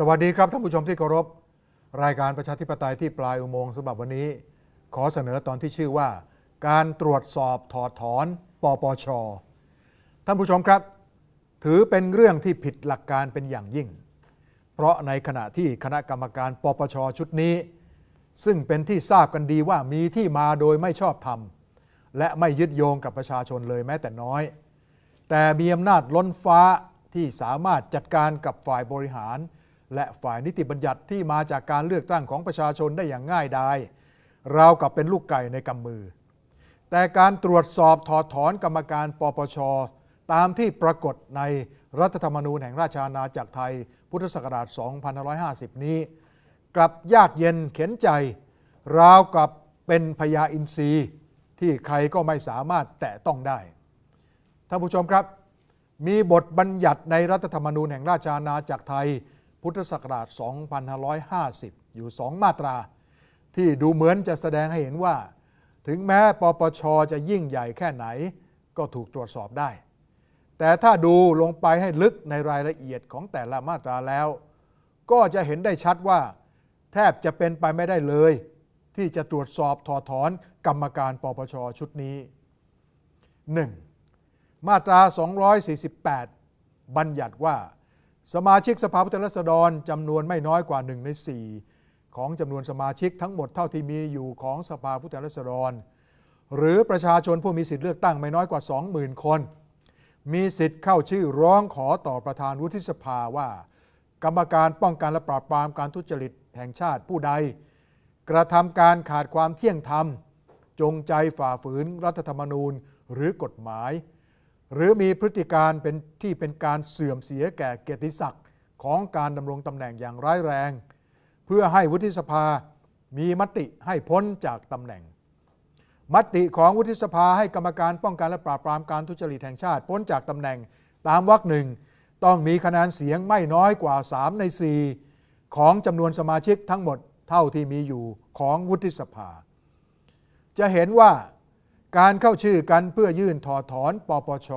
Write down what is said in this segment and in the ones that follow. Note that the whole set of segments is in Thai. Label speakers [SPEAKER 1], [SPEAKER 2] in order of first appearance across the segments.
[SPEAKER 1] สวัสดีครับท่านผู้ชมที่เคารพ รายการประชาธิปไตยที่ปลายอุโมงค์สำหรับวันนี้ ขอเสนอตอนที่ชื่อว่า การตรวจสอบถอดถอนปปช ท่านผู้ชมครับ ถือเป็นเรื่องที่ผิดหลักการเป็นอย่างยิ่ง เพราะในขณะที่คณะกรรมการปปชชุดนี้ ซึ่งเป็นที่ทราบกันดีว่ามีที่มาโดยไม่ชอบธรรม และไม่ยึดโยงกับประชาชนเลยแม้แต่น้อย แต่มีอำนาจล้นฟ้าที่สามารถจัดการกับฝ่ายบริหาร และฝ่ายนิติบัญญัติที่มาจากการเลือกตั้งของประชาชนได้อย่างง่ายดายราวกับเป็นลูกไก่ในกำมือ แต่การตรวจสอบถอดถอนกรรมการปปช ตามที่ปรากฏในรัฐธรรมนูญแห่งราชอาณาจักรไทย พุทธศักราช 2550 นี้ กลับยากเย็นเข็นใจ ราวกับเป็นพญาอินทรีที่ใครก็ไม่สามารถแตะต้องได้ ท่านผู้ชมครับ มีบทบัญญัติในรัฐธรรมนูญแห่งราชอาณาจักรไทย พุทธศักราช 2550 อยู่สองมาตรา ที่ดูเหมือนจะแสดงให้เห็นว่า ถึงแม้ปปชจะยิ่งใหญ่แค่ไหน ก็ถูกตรวจสอบได้ แต่ถ้าดูลงไปให้ลึกในรายละเอียดของแต่ละมาตราแล้ว ก็จะเห็นได้ชัดว่า แทบจะเป็นไปไม่ได้เลย ที่จะตรวจสอบถอดถอนกรรมการปปชชุดนี้ 1. มาตรา 248 บัญญัติว่า สมาชิกสภาผู้แทนราษฎรจำนวนไม่น้อยกว่า1ใน4 ของจำนวนสมาชิกทั้งหมดเท่าที่มีอยู่ของสภาผู้แทนราษฎร หรือประชาชนผู้มีสิทธิเลือกตั้งไม่น้อยกว่า 20,000 คน มีสิทธิ์เข้าชื่อร้องขอต่อประธานวุฒิสภาว่า กรรมการป้องกันและปราบปรามการทุจริตแห่งชาติผู้ใด กระทำการขาดความเที่ยงธรรม จงใจฝ่าฝืนรัฐธรรมนูญหรือกฎหมาย หรือมีพฤติการเป็นที่เป็นการเสื่อมเสียแก่เกียรติศักดิ์ของการดำรงตำแหน่งอย่างร้ายแรง เพื่อให้วุฒิสภามีมติให้พ้นจากตำแหน่ง มติของวุฒิสภาให้กรรมการป้องกันและปราบปรามการทุจริตแห่งชาติ พ้นจากตำแหน่งตามวรรคหนึ่งต้องมีคะแนนเสียงไม่น้อยกว่า 3 ใน 4 ของจำนวนสมาชิกทั้งหมดเท่าที่มีอยู่ของวุฒิสภา จะเห็นว่า การเข้าชื่อกันเพื่อยื่นถอดถอนปปช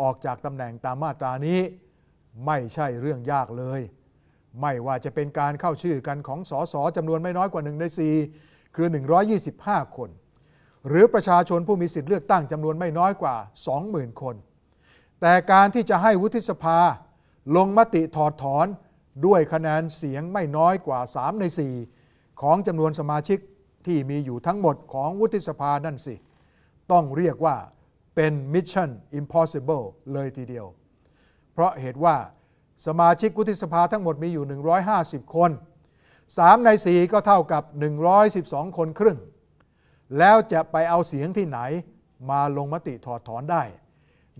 [SPEAKER 1] ออกจากตำแหน่งตามมาตรานี้ ไม่ใช่เรื่องยากเลย ไม่ว่าจะเป็นการเข้าชื่อกันของสสจำนวนไม่น้อยกว่า1ใน4คือ 125 คน หรือประชาชนผู้มีสิทธิเลือกตั้งจำนวนไม่น้อยกว่า 20,000 คน แต่การที่จะให้วุฒิสภาลงมติถอดถอนด้วยคะแนนเสียงไม่น้อยกว่า 3 ใน 4 ของจำนวนสมาชิกที่มีอยู่ทั้งหมดของวุฒิสภานั่นสิ ต้องเรียกว่าเป็น Mission Impossible เลยทีเดียว เพราะเหตุว่าสมาชิกวุฒิสภาทั้งหมดมีอยู่ 150 คน 3 ใน 4 ก็เท่ากับ 112 คนครึ่ง แล้วจะไปเอาเสียงที่ไหนมาลงมติถอดถอนได้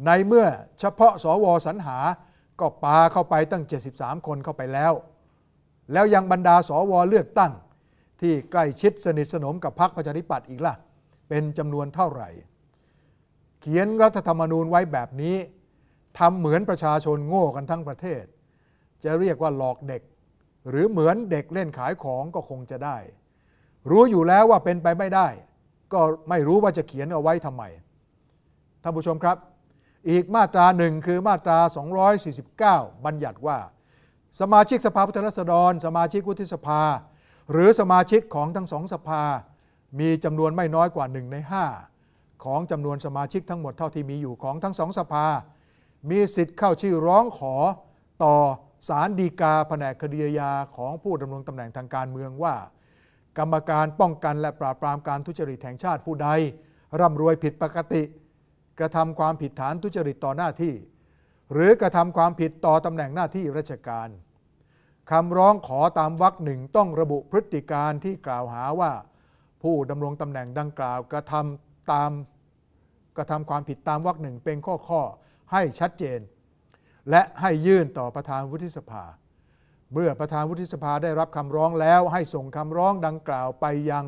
[SPEAKER 1] ในเมื่อเฉพาะสวสรรหาก็ปาเข้าไปตั้ง 73 คนเข้าไปแล้ว แล้วยังบรรดาสวเลือกตั้งที่ใกล้ชิดสนิทสนมกับพรรคประชาธิปัตย์อีกล่ะ เป็นจำนวนเท่าไหร่ เขียนรัฐธรรมนูญไว้แบบนี้ทำเหมือนประชาชนโง่กันทั้งประเทศ จะเรียกว่าหลอกเด็ก หรือเหมือนเด็กเล่นขายของก็คงจะได้ รู้อยู่แล้วว่าเป็นไปไม่ได้ ก็ไม่รู้ว่าจะเขียนเอาไว้ทำไมท่านผู้ชมครับ อีกมาตราหนึ่งคือมาตรา 249 บัญญัติว่า สมาชิกสภาผู้แทนราษฎร สมาชิกวุฒิสภา หรือสมาชิกของทั้งสองสภา มีจำนวนไม่น้อยกว่า 1 ใน 5 ของจำนวนสมาชิกทั้งหมดเท่าที่มีอยู่ของทั้งสองสภา มีสิทธิ์เข้าชื่อร้องขอต่อศาลฎีกาแผนกคดีอาญาของผู้ดำรงตำแหน่งทางการเมืองว่า กรรมการป้องกันและปราบปรามการทุจริตแห่งชาติผู้ใด ร่ำรวยผิดปกติ กระทำความผิดฐานทุจริตต่อหน้าที่ หรือกระทำความผิดต่อตำแหน่งหน้าที่ราชการคำร้องขอตามวรรคหนึ่งต้องระบุพฤติการที่กล่าวหาว่า ผู้ดำรงตำแหน่งดังกล่าวกระทำตามกระทำความผิดตามวรรคหนึ่งเป็นข้อข้อให้ชัดเจน และให้ยื่นต่อประธานวุฒิสภา เมื่อประธานวุฒิสภาได้รับคำร้องแล้วให้ส่งคำร้องดังกล่าวไปยัง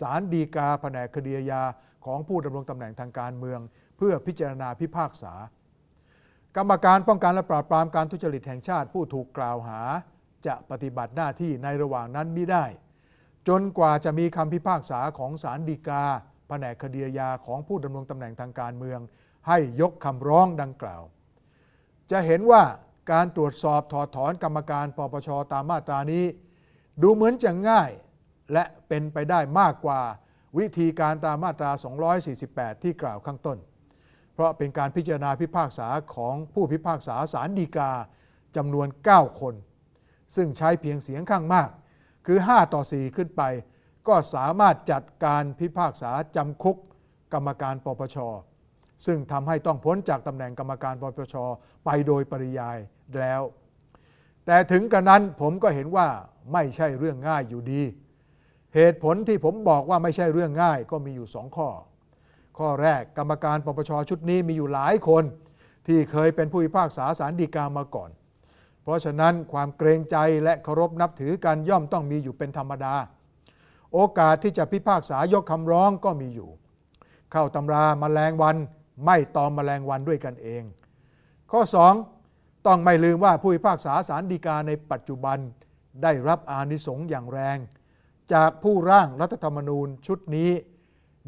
[SPEAKER 1] ศาลฎีกาแผนกคดีอาญาของผู้ดำรงตำแหน่งทางการเมือง เพื่อพิจารณาพิพากษา กรรมการป้องกันและปราบปรามการทุจริตแห่งชาติผู้ถูกกล่าวหา จะปฏิบัติหน้าที่ในระหว่างนั้นมิได้ จนกว่าจะมีคำพิพากษาของศาลฎีกา แผนกคดีอาญาของผู้ดำรงตำแหน่งทางการเมือง ให้ยกคำร้องดังกล่าว จะเห็นว่าการตรวจสอบถอดถอนกรรมการปปชตามมาตรานี้ ดูเหมือนจะง่ายและเป็นไปได้มากกว่าวิธีการตามมาตรา 248 ที่กล่าวข้างต้น เพราะเป็นการพิจารณาพิพากษาของผู้พิพากษาสารดีกาจำนวน 9 คน ซึ่งใช้เพียงเสียงข้างมาก คือ 5 ต่อ 4 ขึ้นไป ก็สามารถจัดการพิพากษาจำคุกกรรมการปปช ซึ่งทำให้ต้องพ้นจากตำแหน่งกรรมการปปช ไปโดยปริยายแล้ว แต่ถึงกระนั้นผมก็เห็นว่าไม่ใช่เรื่องง่ายอยู่ดี เหตุผลที่ผมบอกว่าไม่ใช่เรื่องง่ายก็มีอยู่สองข้อ ข้อแรกกรรมการปปชชุดนี้มีอยู่หลายคน ที่เคยเป็นผู้พิพากษาสารดีกามาก่อน เพราะฉะนั้นความเกรงใจและเคารพนับถือกันย่อมต้องมีอยู่เป็นธรรมดา โอกาสที่จะพิพากษายกคำร้องก็มีอยู่ เข้าตำรามาแมลงวันไม่ตอมแมลงวันด้วยกันเอง ข้อ 2 ต้องไม่ลืมว่าผู้พิพากษาสารดีกาในปัจจุบันได้รับอานิสงส์อย่างแรง จากผู้ร่างรัฐธรรมนูญชุดนี้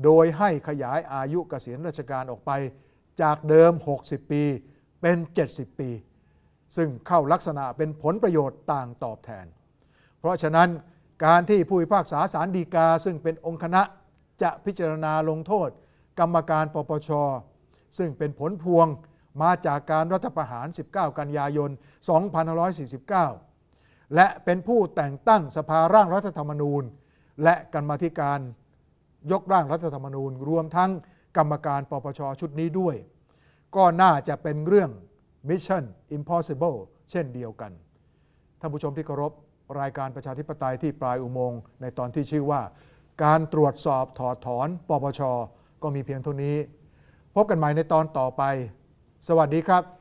[SPEAKER 1] โดยให้ขยายอายุเกษียณราชการออกไป จากเดิม 60 ปีเป็น 70 ปี ซึ่งเข้าลักษณะเป็นผลประโยชน์ต่างตอบแทน เพราะฉะนั้นการที่ผู้พิพากษาสารดีกา ซึ่งเป็นองค์คณะจะพิจารณาลงโทษ กรรมการปปช ซึ่งเป็นผลพวงมาจากการรัฐประหาร 19 กันยายน 2549 และเป็นผู้แต่งตั้งสภาร่างรัฐธรรมนูญ และกรรมาธิการยกร่างรัฐธรรมนูญ รวมทั้งกรรมการปปชชุดนี้ด้วย ก็น่าจะเป็นเรื่อง Mission Impossible เช่นเดียวกัน ท่านผู้ชมที่เคารพรายการประชาธิปไตยที่ปลายอุโมงค์ในตอนที่ชื่อว่า การตรวจสอบถอดถอนปปช ก็มีเพียงเท่านี้ พบกันใหม่ในตอนต่อไป สวัสดีครับ